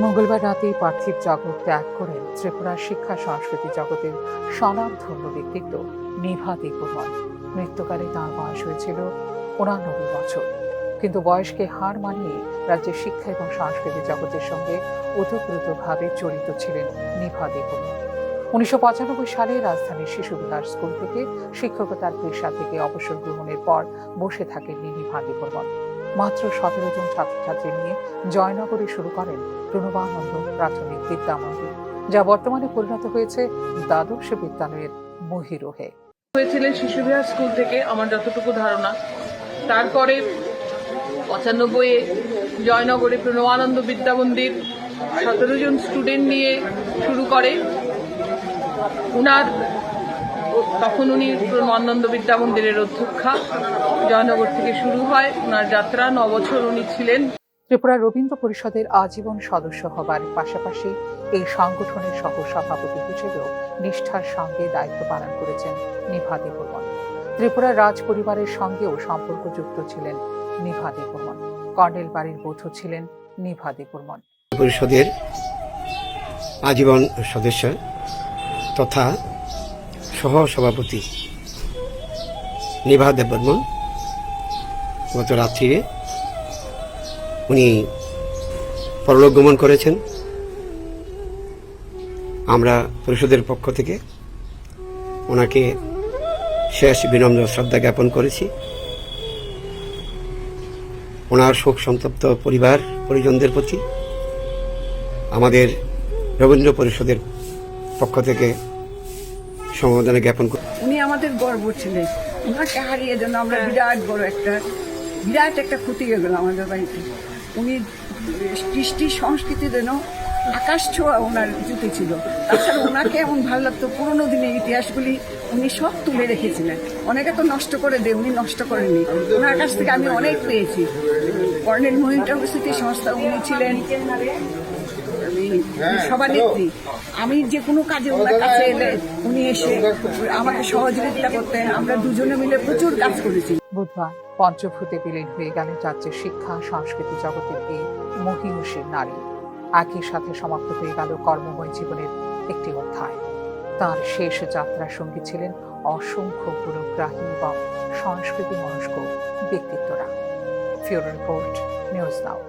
মঙ্গলবার রাতে পার্থিব জগৎ ত্যাগ করেন ত্রিপুরার শিক্ষা সংস্কৃতি জগতের স্বনামধন্য ব্যক্তিত্ব নিভা দেববর্মন মৃত্যুকালে তাঁর বয়স হয়েছিল উনানব্বই বছর। কিন্তু বয়সকে হার মানিয়ে রাজ্যের শিক্ষা এবং সংস্কৃতি জগতের সঙ্গে ওতপ্রোতভাবে জড়িত ছিলেন নিভা দেববর্মন উনিশশো পঁচানব্বই সালে রাজধানীর শিশু বিকাশ স্কুল থেকে শিক্ষকতার পেশা থেকে অবসর গ্রহণের পর বসে থাকেন নিভা দেববর্মন মাত্র সতেরো জন ছাত্রছাত্রী নিয়ে জয়নগরে শুরু করেন প্রণবানন্দ প্রাথমিক বিদ্যা মন্দির যা বর্তমানে পরিণত হয়েছে দ্বাদশ বিদ্যালয়ের মহিরোহে। হয়েছিলেন শিশুবিহার স্কুল থেকে আমার যতটুকু ধারণা। তারপরে পঁচানব্বইয়ে জয়নগরে প্রণবানন্দ বিদ্যা মন্দির সতেরো জন স্টুডেন্ট নিয়ে শুরু করে। উনার ও- তখন উনি প্রণবানন্দ বিদ্যা মন্দিরের অধ্যক্ষা। জয়নগর থেকে শুরু হয় উনার যাত্রা। ন বছর উনি ছিলেন। ত্রিপুরা রবীন্দ্র পরিষদের আজীবন সদস্য হবার পাশাপাশি এই সংগঠনের সহ সভাপতি হিসেবেও নিষ্ঠার সঙ্গে দায়িত্ব পালন করেছেন নিভা দেববর্মন। ত্রিপুরা রাজ পরিবারের সঙ্গেও সম্পর্কযুক্ত ছিলেন নিভা দেববর্মন। কর্নেল বাড়ির বধূ ছিলেন নিভা দেববর্মন। পরিষদের আজীবন সদস্য তথা সহ সভাপতি নিভা দেববর্মন গত রাত্রিরে উনি পরলোক গমন করেছেন। আমরা পরিষদের পক্ষ থেকে ওনাকে শেষ বিনম্র শ্রদ্ধা জ্ঞাপন করেছি। ওনার শোক সন্তপ্ত পরিবার, পরিজনদের প্রতি, আমাদের রবীন্দ্র পরিষদের পক্ষ থেকে সমবেদনা জ্ঞাপন করি উনি আমাদের গর্ব ছিলেন। ওনাকে হারিয়ে যেন আমরা বিরাট বড় একটা বিরাট একটা ক্ষতি হয়ে গেল আমাদের বাড়িতে। উনি কৃষ্টি সংস্কৃতি যেন আকাশ ছোঁয়া ওনার জুতে ছিল। তাছাড়া ওনাকে এমন ভালো লাগতো, পুরোনো দিনের ইতিহাসগুলি উনি সব তুলে রেখেছিলেন। অনেকে তো নষ্ট করে দেয়, উনি নষ্ট করেননি। ওনার কাছ থেকে আমি অনেক পেয়েছি। কর্নেল মহিন্দ্র সংস্থা উনি ছিলেন। সভানেত্রী আমি যে কোনো কাজে ওনার কাছে এলে উনি এসে আমাকে সহযোগিতা করতেন। আমরা দুজনে মিলে প্রচুর কাজ করেছি। বুধবার পঞ্চভূতে বিলীন হয়ে গেলেন রাজ্যের শিক্ষা সংস্কৃতি জগতের এই মহিষী নারী। একই সাথে সমাপ্ত হয়ে গেল কর্মময় জীবনের একটি অধ্যায়। তার শেষ যাত্রা সঙ্গী ছিলেন অসংখ্য গুণগ্রাহী এবং সংস্কৃতি মনস্ক ব্যক্তিত্বরা। ফিওর রিপোর্ট নিউজ নাও।